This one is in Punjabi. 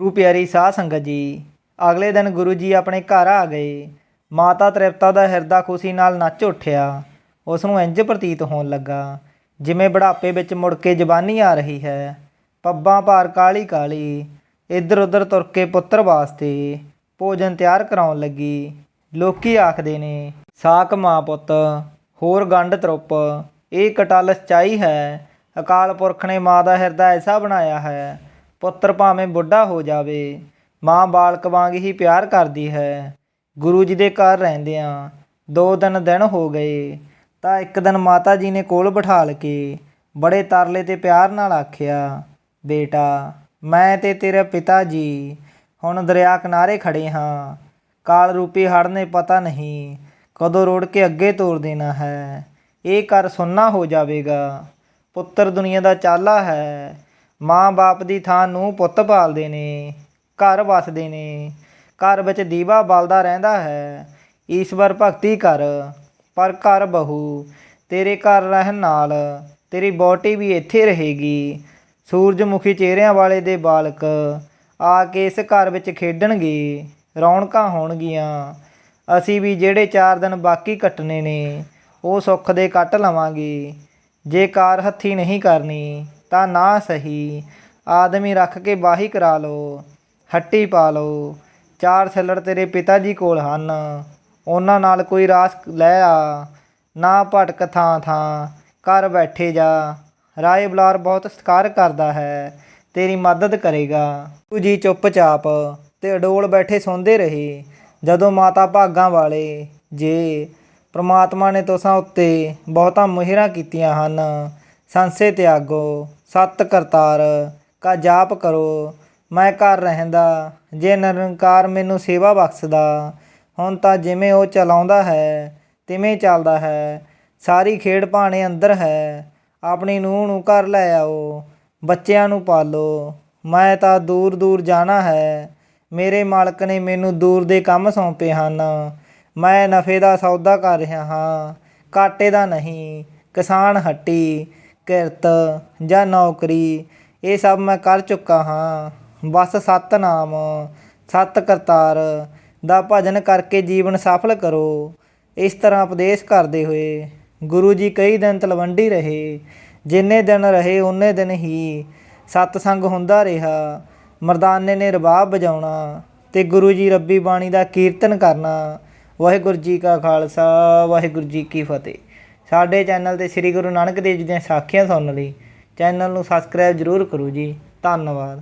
ਗੁਰੂ ਪਿਆਰੀ ਸਾਧ ਸੰਗਤ ਜੀ, ਅਗਲੇ ਦਿਨ ਗੁਰੂ ਜੀ ਆਪਣੇ ਘਰ ਆ ਗਏ। ਮਾਤਾ ਤ੍ਰਿਪਤਾ ਦਾ ਹਿਰਦਾ ਖੁਸ਼ੀ ਨਾਲ ਨੱਚ ਉੱਠਿਆ। ਉਸ ਨੂੰ ਇੰਜ ਪ੍ਰਤੀਤ ਹੋਣ ਲੱਗਾ, ਜਿਵੇਂ ਬੁਢਾਪੇ ਵਿੱਚ ਮੁੜ ਕੇ ਜਵਾਨੀ ਆ ਰਹੀ ਹੈ। ਪੱਬਾਂ ਭਾਰ ਕਾਲੀ ਕਾਲੀ ਇੱਧਰ ਉੱਧਰ ਤੁਰ ਕੇ ਪੁੱਤਰ ਵਾਸਤੇ ਭੋਜਨ ਤਿਆਰ ਕਰਾਉਣ ਲੱਗੀ। ਲੋਕੀ ਆਖਦੇ ਨੇ, ਸਾਕ ਮਾਂ ਪੁੱਤ, ਹੋਰ ਗੰਢ ਤਰੁੱਪ, ਇਹ ਕਟਲ ਸਚਾਈ ਹੈ। ਅਕਾਲ ਪੁਰਖ ਨੇ ਮਾਂ ਦਾ ਹਿਰਦਾ ਐਸਾ ਬਣਾਇਆ ਹੈ ਪੁੱਤਰ ਭਾਵੇਂ ਬੁੱਢਾ ਹੋ ਜਾਵੇ, ਮਾਂ ਬਾਲਕ ਵਾਂਗ ਹੀ ਪਿਆਰ ਕਰਦੀ ਹੈ। ਗੁਰੂ ਜੀ ਦੇ ਘਰ ਰਹਿੰਦਿਆਂ ਦੋ ਦਿਨ ਦਿਨ ਹੋ ਗਏ, ਤਾਂ ਇੱਕ ਦਿਨ ਮਾਤਾ ਜੀ ਨੇ ਕੋਲ ਬਿਠਾ ਲ ਕੇ ਬੜੇ ਤਰਲੇ ਤੇ ਪਿਆਰ ਨਾਲ ਆਖਿਆ, ਬੇਟਾ, ਮੈਂ ਤੇ ਤੇਰੇ ਪਿਤਾ ਜੀ ਹੁਣ ਦਰਿਆ ਕਿਨਾਰੇ ਖੜੇ ਹਾਂ। ਕਾਲ ਰੂਪੀ ਹੜ੍ਹ ਨੇ ਪਤਾ ਨਹੀਂ ਕਦੋਂ ਰੋੜ ਕੇ ਅੱਗੇ ਤੋਰ ਦੇਣਾ ਹੈ। ਇਹ ਕਰ ਸੁੰਨਾ ਹੋ ਜਾਵੇਗਾ। ਪੁੱਤਰ ਦੁਨੀਆ ਦਾ ਚਾਲਾ ਹੈ। ਮਾਂ ਬਾਪ ਦੀ ਥਾਂ ਨੂੰ ਪੁੱਤ ਪਾਲਦੇ ਨੇ, ਘਰ ਵਸਦੇ ਨੇ, ਘਰ ਵਿੱਚ ਦੀਵਾ ਬਲਦਾ ਰਹਿੰਦਾ ਹੈ। ਈਸ਼ਵਰ, ਭਗਤੀ ਕਰ, ਪਰ ਘਰ ਬਹੂ, ਤੇਰੇ ਘਰ ਰਹਿਣ ਨਾਲ ਤੇਰੀ ਬੋਟੀ ਵੀ ਇੱਥੇ ਰਹੇਗੀ। ਸੂਰਜਮੁਖੀ ਚਿਹਰਿਆਂ ਵਾਲੇ ਦੇ ਬਾਲਕ ਆ ਕੇ ਇਸ ਘਰ ਵਿੱਚ ਖੇਡਣਗੇ, ਰੌਣਕਾਂ ਹੋਣਗੀਆਂ। ਅਸੀਂ ਵੀ ਜਿਹੜੇ 4 ਦਿਨ ਬਾਕੀ ਕੱਟਣੇ ਨੇ, ਉਹ ਸੁੱਖ ਦੇ ਕੱਟ ਲਵਾਂਗੇ। ਜੇ ਕਾਰ ਹੱਥੀ ਨਹੀਂ ਕਰਨੀ ਤਾਂ ਨਾ ਸਹੀ। ਆਦਮੀ ਰੱਖ ਕੇ ਬਾਹੀ ਕਰਾ ਲਓ, ਹੱਟੀ ਪਾ ਲਓ। ਚਾਰ ਛੱਲੜ ਤੇਰੇ ਪਿਤਾ ਜੀ ਕੋਲ ਹਨ। ਉਹਨਾਂ ਨਾਲ ਕੋਈ ਰਾਸ ਲੈ ਆ। ਨਾ ਭਟਕ ਥਾਂ ਥਾਂ, ਘਰ ਬੈਠੇ ਜਾ। ਰਾਏ ਬਲਾਰ ਬਹੁਤ ਸਤਿਕਾਰ ਕਰਦਾ ਹੈ, ਤੇਰੀ ਮਦਦ ਕਰੇਗਾ। ਤੂੰ ਜੀ ਚੁੱਪਚਾਪ ਤੇ ਅਡੋਲ ਬੈਠੇ ਸੌਂਦੇ ਰਹੇ। ਜਦੋਂ ਮਾਤਾ ਭਾਗਾਂ ਵਾਲੇ, ਜੇ ਪ੍ਰਮਾਤਮਾ ਨੇ ਤੁਸਾਂ ਉੱਤੇ ਬਹੁਤਾ ਮਿਹਰਾਂ ਕੀਤੀਆਂ ਹਨ, ਸੰਸੇ ਤਿਆਗੋ। ਸਤ ਕਰਤਾਰ, ਕਾ ਜਾਪ ਕਰੋ, ਮੈਂ ਘਰ ਰਹਿੰਦਾ, ਜੇ ਨਿਰੰਕਾਰ ਮੈਨੂੰ ਸੇਵਾ ਬਖਸ਼ਦਾ, ਹੁਣ ਤਾਂ ਜਿਵੇਂ ਉਹ ਚਲਾਉਂਦਾ ਹੈ, ਤਿਵੇਂ ਚੱਲਦਾ ਹੈ, ਸਾਰੀ ਖੇਡ ਭਾਣੇ ਅੰਦਰ ਹੈ, ਆਪਣੀ ਨੂੰਹ ਨੂੰ ਘਰ ਲੈ ਆਓ, ਬੱਚਿਆਂ ਨੂੰ ਪਾਲੋ, ਮੈਂ ਤਾਂ ਦੂਰ ਦੂਰ ਜਾਣਾ ਹੈ, ਮੇਰੇ ਮਾਲਕ ਨੇ ਮੈਨੂੰ ਦੂਰ ਦੇ ਕੰਮ ਸੌਂਪੇ ਹਨ, ਮੈਂ ਨਫੇ ਦਾ ਸੌਦਾ ਕਰ ਰਿਹਾ ਹਾਂ, ਘਾਟੇ ਦਾ ਨਹੀਂ, ਕਿਸਾਨ ਹੱਟੀ ਕਿਰਤ ਜਾਂ ਨੌਕਰੀ, ਇਹ ਸਭ ਮੈਂ ਕਰ ਚੁੱਕਾ ਹਾਂ। ਬਸ ਸਤਨਾਮ, ਸਤ ਕਰਤਾਰ ਦਾ ਭਜਨ ਕਰਕੇ ਜੀਵਨ ਸਫਲ ਕਰੋ। ਇਸ ਤਰ੍ਹਾਂ ਉਪਦੇਸ਼ ਕਰਦੇ ਹੋਏ ਗੁਰੂ ਜੀ ਕਈ ਦਿਨ ਤਲਵੰਡੀ ਰਹੇ। ਜਿੰਨੇ ਦਿਨ ਰਹੇ, ਉਹਨੇ ਦਿਨ ਹੀ ਸਤਸੰਗ ਹੁੰਦਾ ਰਿਹਾ। ਮਰਦਾਨੇ ਨੇ ਰਬਾਬ ਵਜਾਉਣਾ ਤੇ ਗੁਰੂ ਜੀ ਰੱਬੀ ਬਾਣੀ ਦਾ ਕੀਰਤਨ ਕਰਨਾ। ਵਾਹਿਗੁਰੂ ਜੀ ਕਾ ਖਾਲਸਾ, ਵਾਹਿਗੁਰੂ ਜੀ ਕੀ ਫਤਿਹ। ਸਾਡੇ ਚੈਨਲ ਤੇ ਸ੍ਰੀ ਗੁਰੂ ਨਾਨਕ ਦੇਵ ਜੀ ਦੀਆਂ ਸਾਖੀਆਂ ਸੁਣਨ ਲਈ ਚੈਨਲ ਨੂੰ ਸਬਸਕ੍ਰਾਈਬ ਜ਼ਰੂਰ ਕਰੋ ਜੀ। ਧੰਨਵਾਦ।